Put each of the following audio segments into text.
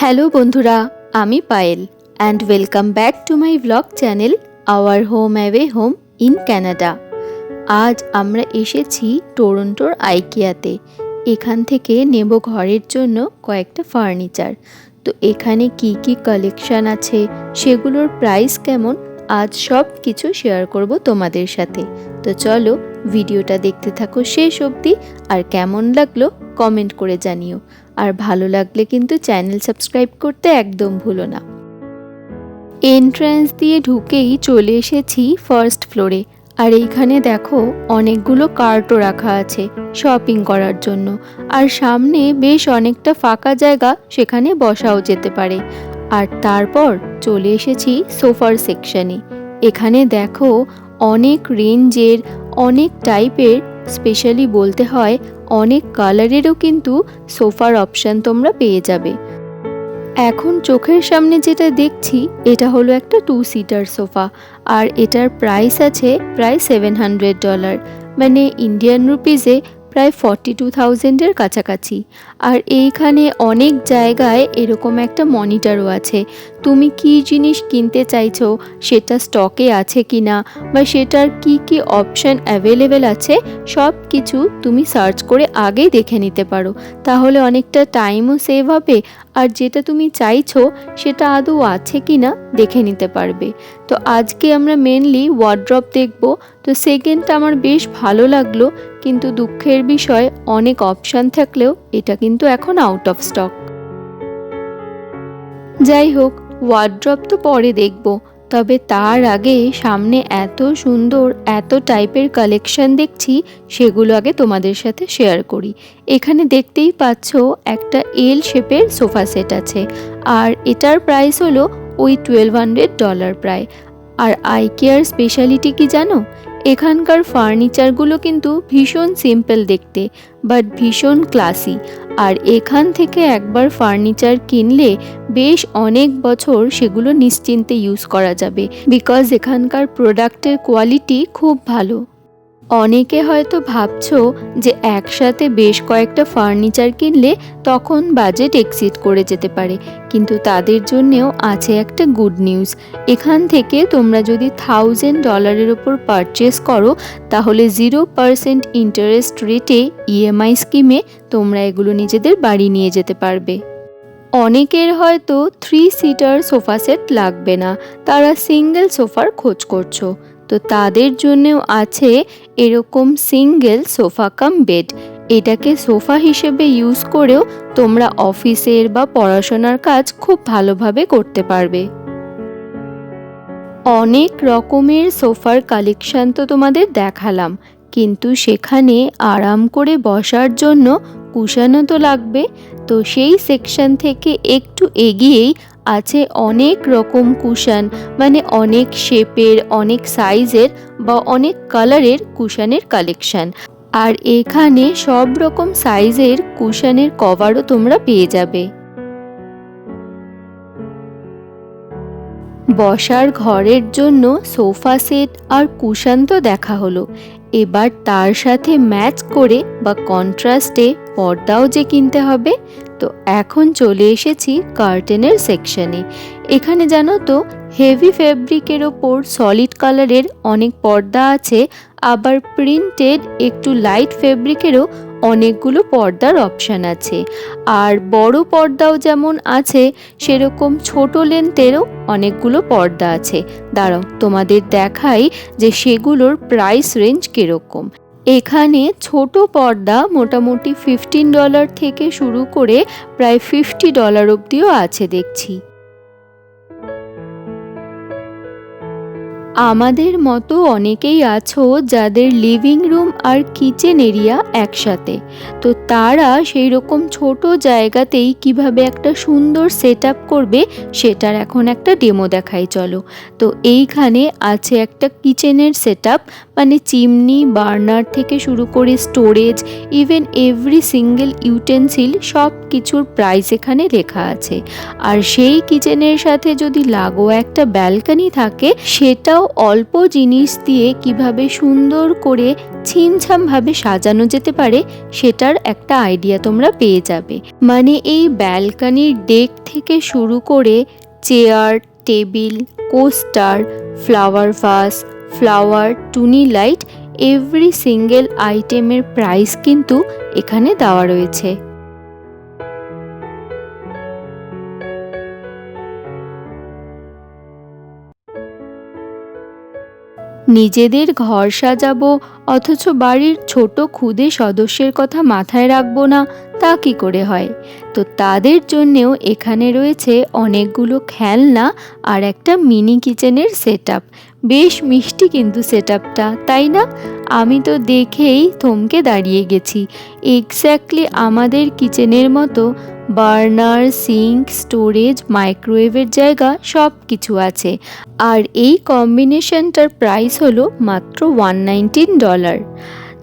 Hello বন্ধুরা, আমি Payel and welcome back to my blog channel our home away home in Canada আজ আমরা এসেছি টরন্টোর আইকিয়াতে এখান থেকে নেব ঘরের জন্য কয়েকটা ফার্নিচার তো এখানে কি কি কালেকশন আছে, সেগুলোর প্রাইস কেমন, আজ সব কিছু শেয়ার করব তোমাদের সাথে। তো চলো ভিডিওটা দেখতে থাকো শেষ অবধি, আর কেমন লাগল কমেন্ট করে জানিও। আর ভালো লাগলে কিন্তু চ্যানেল সাবস্ক্রাইব করতে একদম ভুলো না। এন্ট্রান্স দিয়ে ঢুকেই চলে এসেছি ফার্স্ট ফ্লোরে আর এইখানে দেখো অনেকগুলো কার্টও রাখা আছে শপিং করার জন্য। আর সামনে বেশ অনেকটা ফাঁকা জায়গা সেখানে বসাও যেতে পারে। আর তারপর চলে এসেছি সোফার সেকশানে এখানে দেখো অনেক রেঞ্জের অনেক টাইপের স্পেশালি বলতে হয়, অনেক কালারেরও কিন্তু সোফার অপশান তোমরা পেয়ে যাবে। এখন চোখের সামনে যেটা দেখছি, এটা হলো একটা টু সিটার সোফা, আর এটার প্রাইস আছে প্রায় সেভেন হান্ড্রেড ডলার মানে ইন্ডিয়ান রুপিজে প্রায় ফর্টি টু থাউজেন্ডের কাছাকাছি। আর এইখানে অনেক জায়গায় এরকম একটা মনিটরও আছে তুমি কি জিনিস কিনতে চাইছো? সেটা স্টকে আছে কি না বা সেটার কি কি অপশান অ্যাভেলেবেল আছে? সব কিছু তুমি সার্চ করে আগেই দেখে নিতে পারো। তাহলে অনেকটা টাইমও সেভ হবে। আর যেটা তুমি চাইছো, সেটা আদৌ আছে কি না দেখে নিতে পারবে। তো আজকে আমরা মেনলি ওয়ার্ড্রপ দেখব। তো সেকেন্ডটা আমার বেশ ভালো লাগল। কিন্তু দুঃখের বিষয়, অনেক অপশান থাকলেও এটা কিন্তু এখন আউট অফ স্টক যাই হোক ওয়ার্ড্রপ তো পরে দেখব, তবে তার আগে সামনে এত সুন্দর, এত টাইপের কালেকশন দেখছি, সেগুলো আগে তোমাদের সাথে শেয়ার করি। এখানে দেখতেই পাচ্ছ একটা এল শেপের সোফা সেট আছে, আর এটার প্রাইস হলো ওই টুয়েলভ হান্ড্রেড ডলার প্রায় আর আই কেয়ার স্পেশালিটি কি জানো? এখানকার ফার্নিচারগুলো কিন্তু ভীষণ সিম্পল দেখতে বাট ভীষণ ক্লাসি আর এখান থেকে একবার ফার্নিচার কিনলে বেশ অনেক বছর সেগুলো নিশ্চিন্তে ইউজ করা যাবে বিকজ এখানকার প্রোডাক্টের কোয়ালিটি খুব ভালো। অনেকে হয়তো ভাবছ যে একসাথে বেশ কয়েকটা ফার্নিচার কিনলে তখন বাজেট এক্সিড করে যেতে পারে, কিন্তু তাদের জন্যেও আছে একটা গুড নিউজ এখান থেকে তোমরা যদি থাউজেন্ড ডলারের ওপর পারচেস করো, তাহলে জিরো পারসেন্ট ইন্টারেস্ট রেটে ইএমআই স্কিমে তোমরা এগুলো নিজেদের বাড়ি নিয়ে যেতে পারবে। অনেকের হয়তো থ্রি সিটার সোফা সেট লাগবে না, তারা সিঙ্গেল সোফার খোঁজ করছ। তো তাদের জন্যেও আছে এরকম সিঙ্গেল সোফা কাম বেড। এটাকে সোফা হিসেবে ইউজ করেও তোমরা অফিসের বা পড়াশোনার কাজ খুব ভালোভাবে করতে পারবে। অনেক রকমের সোফার কালেকশন তো তোমাদের দেখালাম, কিন্তু সেখানে আরাম করে বসার জন্য কুশানও তো লাগবে। তো সেই সেকশন থেকে একটু এগিয়েই আছে অনেক রকম কুশান মানে অনেক শেপের, অনেক সাইজের বা অনেক কালারের কুশানের কালেকশন। আর এখানে সব রকম সাইজের কুশানের কভারও তোমরা পেয়ে যাবে। বসার ঘরের জন্য সোফা সেট আর কুশান তো দেখা হলো। এবার তার সাথে ম্যাচ করে বা কন্ট্রাস্টে পর্দাও যে কিনতে হবে তো এখন চলে এসেছি কার্টেনের সেকশনে। এখানে জানো তো, হেভি ফেব্রিকের ওপর সলিড কালারের অনেক পর্দা আছে, আবার প্রিন্টেড একটু লাইট ফেব্রিকেরও অনেকগুলো পর্দার অপশান আছে। আর বড় পর্দাও যেমন আছে, সেরকম ছোট লেন্থেরও অনেকগুলো পর্দা আছে। দাঁড়াও, তোমাদের দেখাই যে সেগুলোর প্রাইস রেঞ্জ কীরকম। এখানে ছোট পর্দা মোটামুটি ফিফটিন ডলার থেকে শুরু করে প্রায় ফিফটি ডলার অবধিও আছে দেখছি। আমাদের মতো অনেকেই আছো যাদের লিভিং রুম আর কিচেন এরিয়া একসাথে। তো তারা সেই রকম ছোট জায়গাতেই কীভাবে একটা সুন্দর সেট করবে সেটার এখন একটা ডেমো দেখাই, চলো। তো এইখানে আছে একটা কিচেনের সেট মানে চিমনি বার্নার থেকে শুরু করে storage, even every single utensil সব কিছুর প্রাইস এখানে লেখা আছে। আর সেই কিচেনের সাথে যদি লাগোয়া একটা ব্যালকানি থাকে, সেটাও অল্প জিনিস দিয়ে কীভাবে সুন্দর করে ছিমছামভাবে সাজানো যেতে পারে, সেটার একটা আইডিয়া তোমরা পেয়ে যাবে। মানে এই ব্যালকানির ডেক থেকে শুরু করে chair, table, coaster, flower vase flower টুনি লাইট এভরি সিঙ্গেল আইটেমের প্রাইস কিন্তু এখানে দেওয়া রয়েছে। নিজেদের ঘর সাজাবো অথচ বাড়ির ছোট ক্ষুদে সদস্যের কথা মাথায় রাখব না, তা কি করে হয়? তো তাদের জন্যেও এখানে রয়েছে অনেকগুলো খেলনা আর একটা মিনি কিচেনের সেট বেশ মিষ্টি কিন্তু সেট তাই না? আমি তো দেখেই থমকে দাঁড়িয়ে গেছি। এক্স্যাক্টলি আমাদের কিচেনের মতো বার্নার, সিঙ্ক, স্টোরেজ, মাইক্রোওয়েভের জায়গা সব কিছু আছে। আর এই কম্বিনেশনটার প্রাইস হলো মাত্র ওয়ান নাইনটিন ডলার।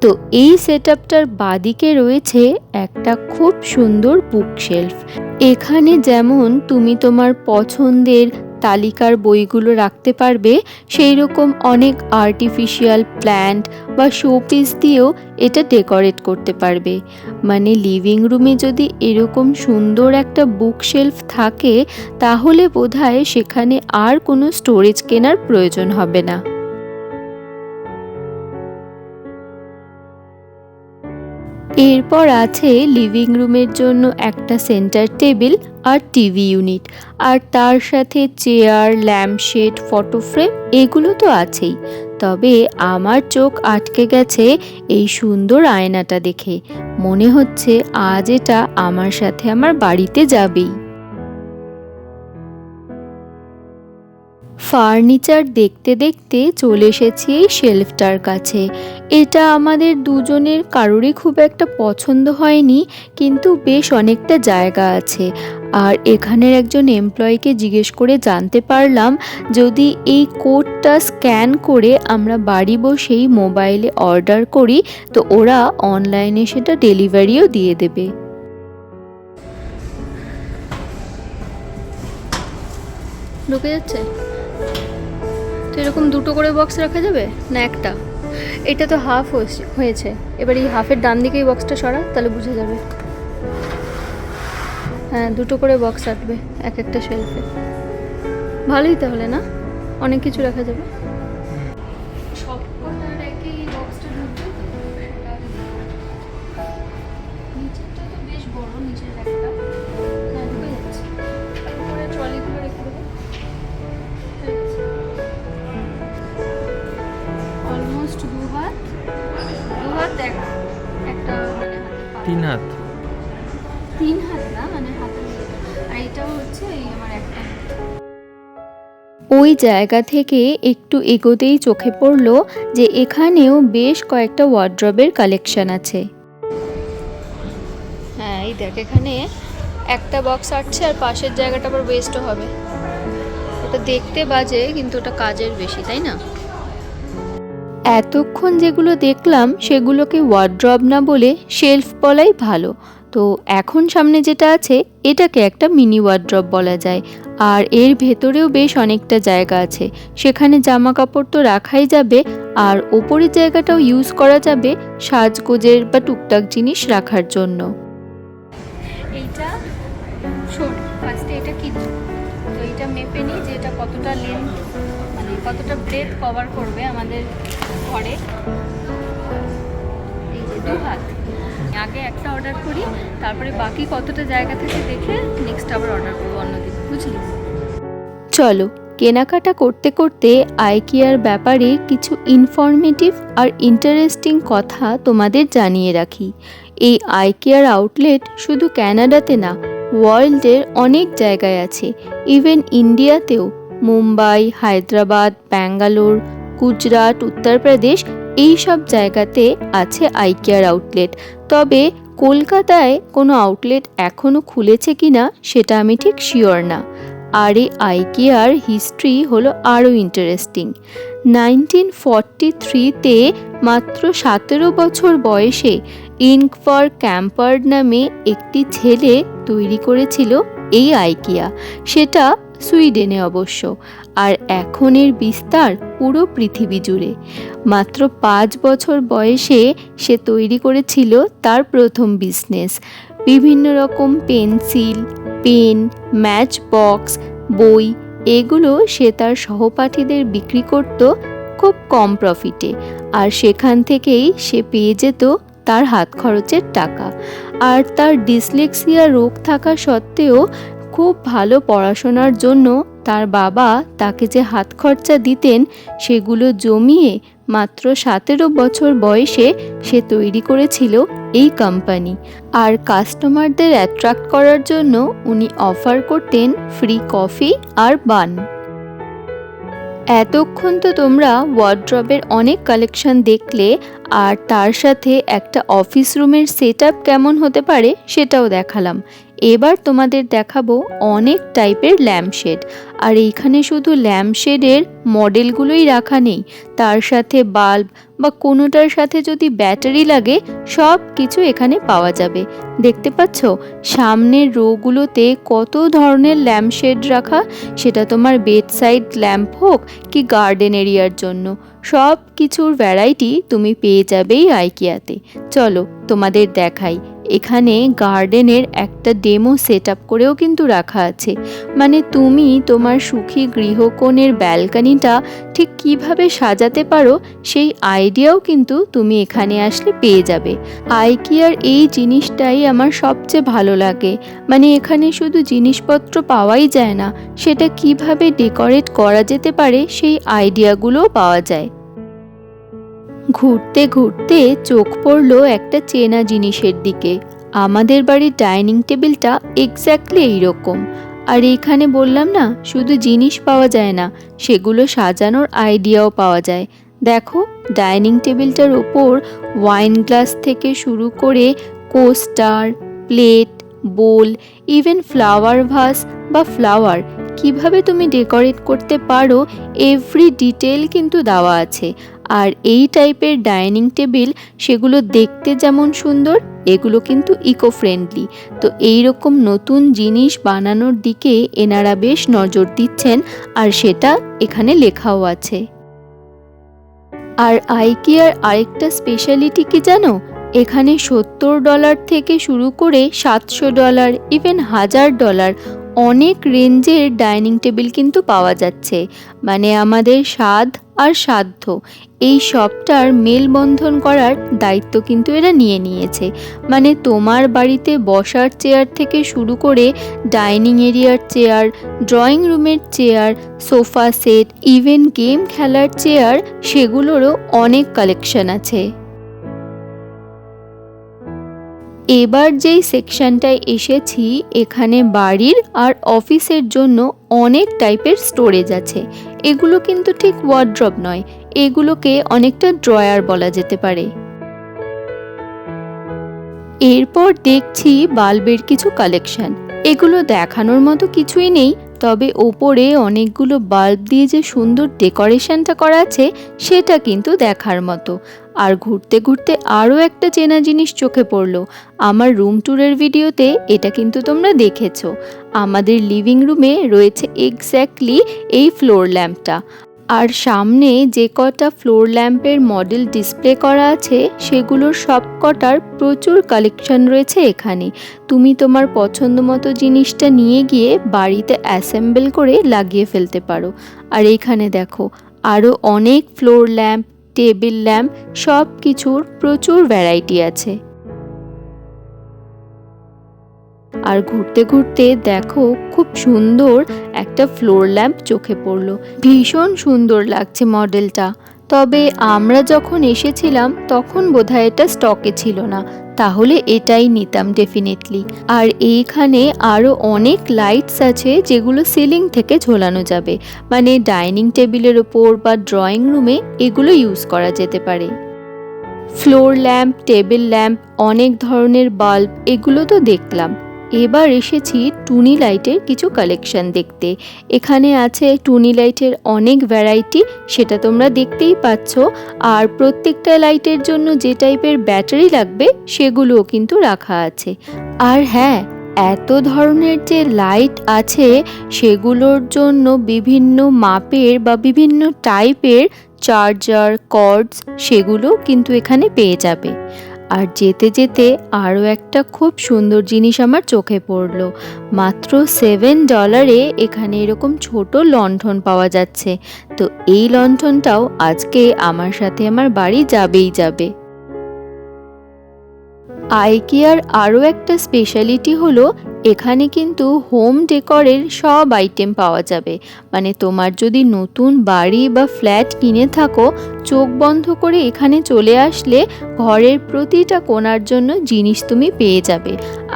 তো এই সেট আপটার বাদিকে রয়েছে একটা খুব সুন্দর বুকশেলফ এখানে যেমন তুমি তোমার পছন্দের তালিকার বইগুলো রাখতে পারবে সেই রকম অনেক আর্টিফিশিয়াল প্ল্যান্ট বা শোপিস দিয়েও এটা ডেকোরেট করতে পারবে। মানে লিভিং রুমে যদি এরকম সুন্দর একটা বুকশেলফ থাকে, তাহলে বোধহয় সেখানে আর কোনো স্টোরেজ কেনার প্রয়োজন হবে না। এরপর আছে লিভিং রুমের জন্য একটা সেন্টার টেবিল আর টিভি ইউনিট আর তার সাথে চেয়ার ল্যাম্পশেড ফটো ফ্রেম এগুলো তো আছেই। তবে আমার চোখ আটকে গেছে এই সুন্দর আয়নাটা দেখে। মনে হচ্ছে আজ এটা আমার সাথে আমার বাড়িতে যাবেই। ফার্নিচার দেখতে দেখতে চলে এসেছি এই শেলফটার কাছে। এটা আমাদের দুজনের কারোরই খুব একটা পছন্দ হয়নি, কিন্তু বেশ অনেকটা জায়গা আছে। আর এখানের একজন এমপ্লয়িকে জিজ্ঞেস করে জানতে পারলাম, যদি এই কোডটা স্ক্যান করে আমরা বাড়ি বসেই মোবাইলে অর্ডার করি, তো ওরা অনলাইনে সেটা ডেলিভারিও দিয়ে দেবে। ঢুকে যাচ্ছে? তো এরকম দুটো করে বক্স রাখা যাবে? না, একটা। এটা তো হাফ হয়েছে। এবার এই হাফের ডান দিকে এই বক্সটা সরা, তাহলে বুঝে যাবে। হ্যাঁ দুটো করে বক্স রাখবে, এক একটা শেলফে ভালোই তাহলে, না? অনেক কিছু রাখা যাবে। নিচেরটা তো বেশ বড়, নিচের একটা। তিন হাত। তিন হাত না? মানে হাতে আর এটাও হচ্ছে এই আমার একটা। ওই জায়গা থেকে একটু এগোতেই চোখে পড়ল যে এখানেও বেশ কয়েকটা ওয়ার্ড্রবের কালেকশন আছে। হ্যাঁ এই দেখ এখানে একটা বক্স আটছে আর পাশের জায়গাটা আবার ওয়েস্টও হবে। ওটা দেখতে বাজে কিন্তু ওটা কাজের বেশি তাই না? এতক্ষণ যেগুলো দেখলাম সেগুলোকে ওয়ার্ড্রব না বলে শেলফ বলাই ভালো। তো এখন সামনে যেটা আছে, এটাকে একটা মিনি ওয়ার্ড্রব বলা যায়। আর এর ভেতরেও বেশ অনেকটা জায়গা আছে। সেখানে জামা কাপড় তো রাখাই যাবে, আর ওপরের জায়গাটাও ইউজ করা যাবে সাজগোজের বা টুকটাক জিনিস রাখার জন্য। এটা এটা মেপে নিই যে এটা কতটা লেন্থ মানে কতটা ব্রেথ কভার করবে আমাদের ঘরে। আগে একটা অর্ডার করি, তারপরে বাকি কতটা জায়গা থেকে দেখে নেক্সট আবার অর্ডার করব অন্যদিন বুঝলি? চলো, কেনাকাটা করতে করতে আইকিয়ার ব্যাপারে কিছু ইনফরমেটিভ আর ইন্টারেস্টিং কথা তোমাদের জানিয়ে রাখি। এই আইকিয়ার আউটলেট শুধু ক্যানাডাতে না ওয়ার্ল্ডের অনেক জায়গায় আছে। ইভেন ইন্ডিয়াতেও মুম্বাই, হায়দ্রাবাদ, ব্যাঙ্গালোর গুজরাট উত্তরপ্রদেশ এই সব জায়গাতে আছে আইকিয়ার আউটলেট তবে কলকাতায় কোনো আউটলেট এখনও খুলেছে কি না সেটা আমি ঠিক শিওর না। আর এই আইকিয়ার হিস্ট্রি হলো আরও ইন্টারেস্টিং নাইনটিন ফর্টি থ্রিতে মাত্র সতেরো বছর বয়সে ইনক ফর ক্যাম্পার্ড নামে একটি ছেলে তৈরি করেছিল এই আইকিয়া। সেটা সুইডেনে অবশ্য। আর এখন এর বিস্তার পুরো পৃথিবী জুড়ে। মাত্র পাঁচ বছর বয়সে সে তৈরি করেছিল তার প্রথম বিজনেস। বিভিন্ন রকম পেন্সিল, পেন ম্যাচ বক্স বই, এগুলো সে তার সহপাঠীদের বিক্রি করত খুব কম প্রফিটে। আর সেখান থেকেই সে পেয়ে যেত তার হাত খরচের টাকা। আর তার ডিসলেক্সিয়া রোগ থাকা সত্ত্বেও খুব ভালো পড়াশোনার জন্য তার বাবা তাকে যে হাত খরচা দিতেন সেগুলো জমিয়ে মাত্র সতেরো বছর বয়সে সে তৈরি করেছিল এই কোম্পানি আর কাস্টমারদের অ্যাট্রাক্ট করার জন্য উনি অফার করতেন ফ্রি কফি আর বান এতক্ষণ তো তোমরা ওয়ার্ড্রবের অনেক কালেকশন দেখলে, আর তার সাথে একটা অফিস রুমের সেট কেমন হতে পারে সেটাও দেখালাম। এবার তোমাদের দেখাবো অনেক টাইপের ল্যাম্পশেড। আর এইখানে শুধু ল্যাম্পশেডের মডেলগুলোই রাখা নেই। তার সাথে বাল্ব বা কোনোটার সাথে যদি ব্যাটারি লাগে, সব কিছু এখানে পাওয়া যাবে। দেখতে পাচ্ছ? সামনের রোগুলোতে কত ধরনের ল্যাম্পশেড রাখা? সেটা তোমার বেড সাইড ল্যাম্প হোক কি গার্ডেন এরিয়ার জন্য। সব কিছুর ভ্যারাইটি তুমি পেয়ে যাবেই আইকিয়াতে। চলো তোমাদের দেখাই। এখানে গার্ডেনের একটা ডেমো সেট আপ করেও কিন্তু রাখা আছে। মানে তুমি তোমার সুখী গৃহকোণের ব্যালকানিটা ঠিক কীভাবে সাজাতে পারো সেই আইডিয়াও কিন্তু তুমি এখানে আসলে পেয়ে যাবে। আইকিয়ার এই জিনিসটাই আমার সবচেয়ে ভালো লাগে। মানে এখানে শুধু জিনিসপত্র পাওয়াই যায় না, সেটা কীভাবে ডেকোরেট করা যেতে পারে সেই আইডিয়াগুলোও পাওয়া যায়। ঘুরতে ঘুরতে চোখ পড়ল একটা চেনা জিনিসের দিকে। আমাদের বাড়ির ডাইনিং টেবিলটা এক্স্যাক্টলি এইরকম। আর এখানে বললাম না, শুধু জিনিস পাওয়া যায় না, সেগুলো সাজানোর আইডিয়াও পাওয়া যায়। দেখো, ডাইনিং টেবিলটার ওপর ওয়াইন গ্লাস থেকে শুরু করে coaster, plate, bowl, even flower vase বা ফ্লাওয়ার, কীভাবে তুমি ডেকোরেট করতে পারো, এভরি ডিটেল কিন্তু দেওয়া আছে। আর এই টাইপের ডাইনিং টেবিল সেগুলো দেখতে যেমন সুন্দর, এগুলো কিন্তু ইকো ফ্রেন্ডলি তো এই রকম নতুন জিনিস বানানোর দিকে এনারা বেশ নজর দিচ্ছেন আর সেটা এখানে লেখাও আছে। আর আইকিয়ার আরেকটা স্পেশালিটি কি জানো? এখানে সত্তর ডলার থেকে শুরু করে সাতশো ডলার ইভেন হাজার ডলার অনেক রেঞ্জের ডাইনিং টেবিল কিন্তু পাওয়া যাচ্ছে। মানে আমাদের স্বাদ আর সাধ্য। এই সবটার মেলবন্ধন করার দায়িত্ব কিন্তু এরা নিয়ে নিয়েছে। মানে তোমার বাড়িতে বসার চেয়ার থেকে শুরু করে ডাইনিং এরিয়ার চেয়ার, ড্রয়িং রুমের chair, sofa set, even game খেলার চেয়ার, সেগুলোরও অনেক কালেকশন আছে। এবার যেই সেকশনটায় এসেছি, এখানে বাড়ির আর অফিসের জন্য অনেক টাইপের স্টোরেজ আছে। এগুলো কিন্তু ঠিক ওয়ার্ড্রপ নয়, এগুলোকে অনেকটা ড্রয়ার বলা যেতে পারে। এরপর দেখছি বাল্বের কিছু কালেকশন এগুলো দেখানোর মতো কিছুই নেই তবে ওপরে অনেকগুলো বাল্ব দিয়ে যে সুন্দর ডেকোরেশনটা করা আছে, সেটা কিন্তু দেখার মতো। আর ঘুরতে ঘুরতে আরও একটা চেনা জিনিস চোখে পড়ল। আমার রুম ট্যুরের ভিডিওতে এটা কিন্তু তোমরা দেখেছ। আমাদের লিভিং রুমে রয়েছে এক্স্যাক্টলি এই ফ্লোর ল্যাম্পটা আর সামনে যে কটা ফ্লোর ল্যাম্পের মডেল ডিসপ্লে করা আছে, সেগুলোর সব কটার প্রচুর কালেকশন রয়েছে এখানে। তুমি তোমার পছন্দ মতো জিনিসটা নিয়ে গিয়ে বাড়িতে অ্যাসেম্বল করে লাগিয়ে ফেলতে পারো। আর এখানে দেখো আরও অনেক ফ্লোর ল্যাম্প টেবিল ল্যাম্প সব কিছুর প্রচুর ভ্যারাইটি আছে। আর ঘুরতে ঘুরতে দেখো খুব সুন্দর একটা ফ্লোর ল্যাম্প চোখে পড়ল। ভীষণ সুন্দর লাগছে মডেলটা তবে আমরা যখন এসেছিলাম, তখন বোধহয় এটা স্টকে ছিল না। তাহলে এটাই নিতাম ডেফিনেটলি আর এইখানে আরও অনেক লাইটস আছে যেগুলো সিলিং থেকে ঝোলানো যাবে। মানে ডাইনিং টেবিলের ওপর বা ড্রয়িং রুমে এগুলো ইউজ করা যেতে পারে। ফ্লোর ল্যাম্প টেবিল ল্যাম্প অনেক ধরনের বাল্ব এগুলো তো দেখলাম। এবার এসেছি টুনি লাইটের কিছু কালেকশন দেখতে। এখানে আছে টুনি লাইটের অনেক ভ্যারাইটি সেটা তোমরা দেখতেই পাচ্ছ। আর প্রত্যেকটা লাইটের জন্য যে টাইপের ব্যাটারি লাগবে, সেগুলোও কিন্তু রাখা আছে। আর হ্যাঁ এত ধরনের যে লাইট আছে, সেগুলোর জন্য বিভিন্ন মাপের বা বিভিন্ন টাইপের চার্জার কর্ডস সেগুলো কিন্তু এখানে পেয়ে যাবে। আর যেতে যেতে আরও একটা খুব সুন্দর জিনিস আমার চোখে পড়ল। মাত্র সেভেন ডলারে এখানে এরকম ছোট লণ্ঠন পাওয়া যাচ্ছে। তো এই লণ্ঠনটাও আজকে আমার সাথে আমার বাড়ি যাবেই যাবে। আইকিয়ার আরও একটা স্পেশালিটি হলো, এখানে কিন্তু হোম ডেকরের সব আইটেম পাওয়া যাবে। মানে তোমার যদি নতুন বাড়ি বা ফ্ল্যাট কিনে থাকো চোখ বন্ধ করে এখানে চলে আসলে ঘরের প্রতিটা কোনার জন্য জিনিস তুমি পেয়ে যাবে।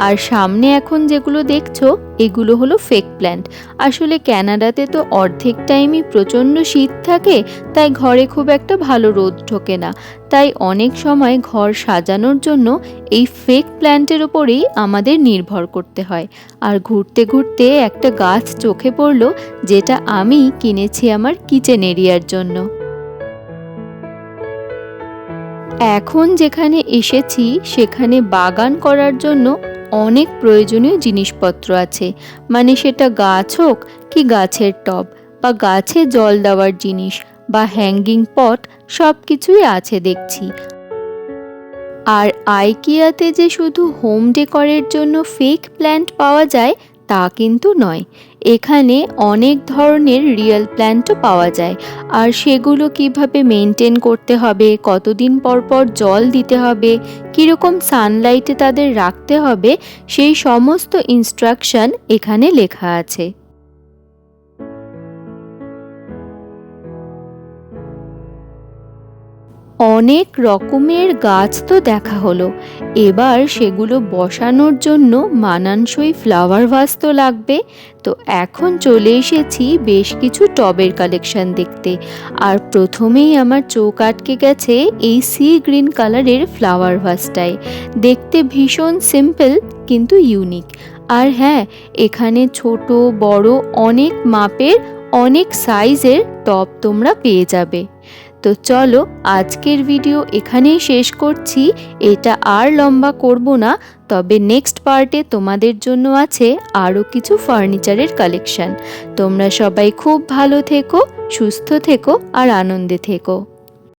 আর সামনে এখন যেগুলো দেখছ, এগুলো হলো ফেক প্ল্যান্ট আসলে ক্যানাডাতে তো অর্ধেক টাইমই প্রচণ্ড শীত থাকে, তাই ঘরে খুব একটা ভালো রোদ ঢোকে না। তাই অনেক সময় ঘর সাজানোর জন্য এই ফেক প্ল্যান্টের ওপরেই আমাদের নির্ভর করতে হয়। আর ঘুরতে ঘুরতে একটা গাছ চোখে পড়ল, যেটা আমি কিনেছি আমার কিচেন এরিয়ার জন্য। এখন যেখানে এসেছি, সেখানে বাগান করার জন্য অনেক প্রয়োজনীয় জিনিসপত্র আছে। মানে সেটা গাছ হোক কি গাছের টব বা গাছে জল দেওয়ার জিনিস বা হ্যাঙ্গিং পট সব কিছুই আছে দেখছি। আর আইকিয়াতে যে শুধু হোম ডেকরের জন্য ফেক প্ল্যান্ট পাওয়া যায় তা কিন্তু নয়। এখানে অনেক ধরনের রিয়েল প্ল্যান্টও পাওয়া যায়। আর সেগুলো কীভাবে মেনটেন করতে হবে, কতদিন পর পর জল দিতে হবে, কীরকম সানলাইটে তাদের রাখতে হবে, সেই সমস্ত ইনস্ট্রাকশন এখানে লেখা আছে। অনেক রকমের গাছ তো দেখা হলো। এবার সেগুলো বসানোর জন্য মানানসই ফ্লাওয়ার ভাস তো লাগবে। তো এখন চলে এসেছি বেশ কিছু টবের কালেকশন দেখতে। আর প্রথমেই আমার চোখ আটকে গেছে এই সি গ্রিন কালারের ফ্লাওয়ার ভাসটায়। দেখতে ভীষণ সিম্পল, কিন্তু ইউনিক। আর হ্যাঁ এখানে ছোট, বড় অনেক মাপের, অনেক সাইজের টব তোমরা পেয়ে যাবে। তো চলো আজকের ভিডিও এখানেই শেষ করছি। এটা আর লম্বা করব না, তবে নেক্সট পার্টে তোমাদের জন্য আছে আরও কিছু ফার্নিচারের কালেকশন তোমরা সবাই খুব ভালো থেকো, সুস্থ থেকো আর আনন্দে থেকো।